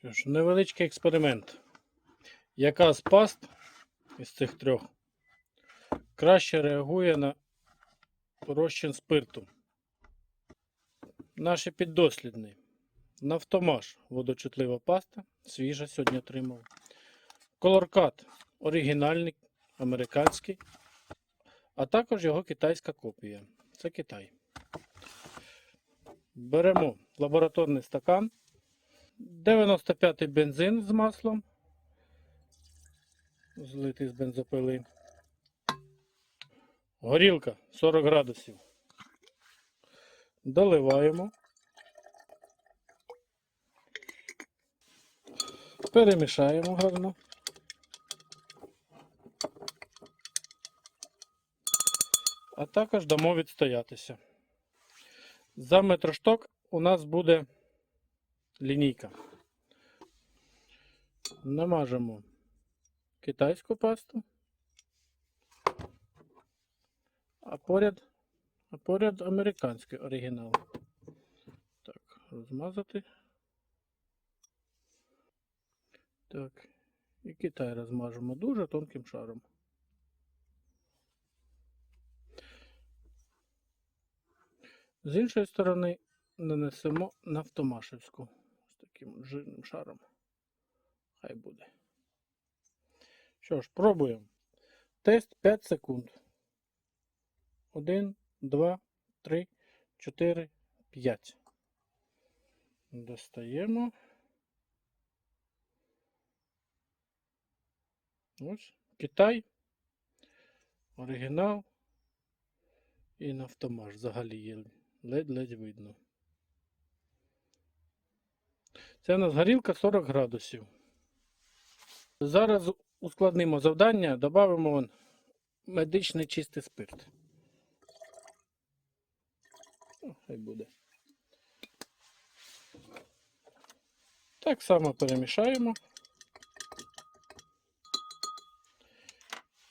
Що ж, невеличкий експеримент. Яка з паст із цих трьох краще реагує на розчин спирту? Наші піддослідний. Нафтомаш водочутлива паста. Свіжа сьогодні отримав. Колоркат оригінальний, американський. А також його китайська копія. Це Китай. Беремо лабораторний стакан. 95-й бензин з маслом. Злитий з бензопили. Горілка 40 градусів. Доливаємо. Перемішаємо гарно. А також дамо відстоятися. За метрошток у нас буде лінійка. Намажемо китайську пасту. А поряд, а поряд американський оригінал. Так, розмазати. Так. І Китай розмажемо дуже тонким шаром. З іншої сторони нанесемо нафтомашевську таким жирним шаром. Хай буде. Що ж, пробуємо. Тест 5 секунд. 1, 2, 3, 4, 5. Достаємо. Ось. Китай. Оригінал. І нафтомаш взагалі є ледь-ледь видно. Це у нас горілка 40 градусів. Зараз ускладнимо завдання, додамо медичний чистий спирт. Хай буде. Так само перемішаємо.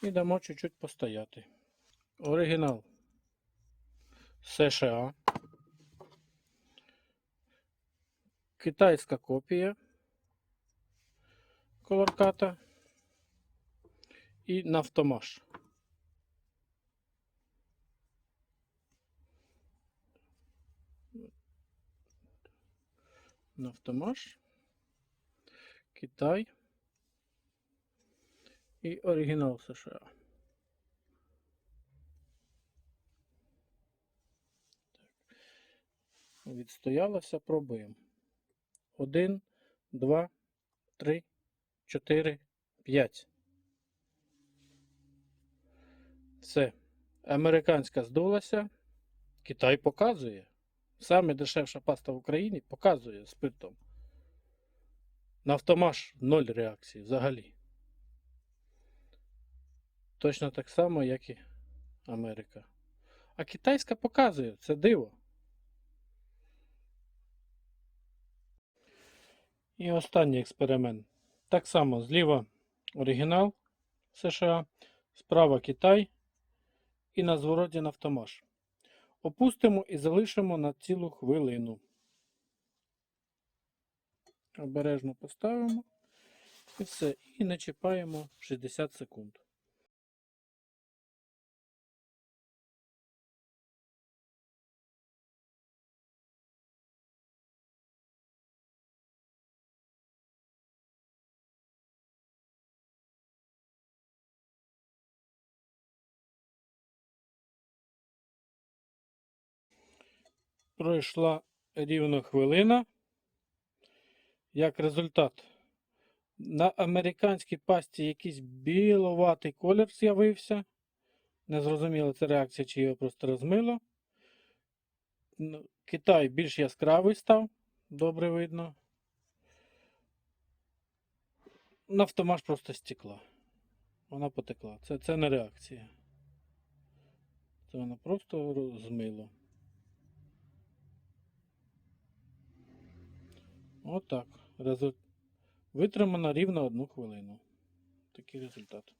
І дамо чуть-чуть постояти. Оригінал США. Китайська копія колорката і нафтомаш. Нафтомаш, Китай і оригінал США. Відстоялося, пробуємо. Один, два, три, чотири, п'ять. Все. Американська здулася. Китай показує. Саме дешевша паста в Україні показує спиртом. Нафтомаш ноль реакції взагалі. Точно так само, як і Америка. А китайська показує, це диво. І останній експеримент. Так само зліва оригінал США, справа Китай і на звороті нафтомаш. Опустимо і залишимо на цілу хвилину. Обережно поставимо і все. І не чіпаємо 60 секунд. Пройшла рівно хвилина. Як результат, на американській пасті якийсь біловатий колір з'явився. Незрозуміло, це реакція, чи його просто розмило. Ну, Китай більш яскравий став, добре видно. Нафтомаш просто стекла. Вона потекла. Це, це не реакція. Це вона просто розмило. Отак. Результ... Витримано рівно одну хвилину. Такий результат.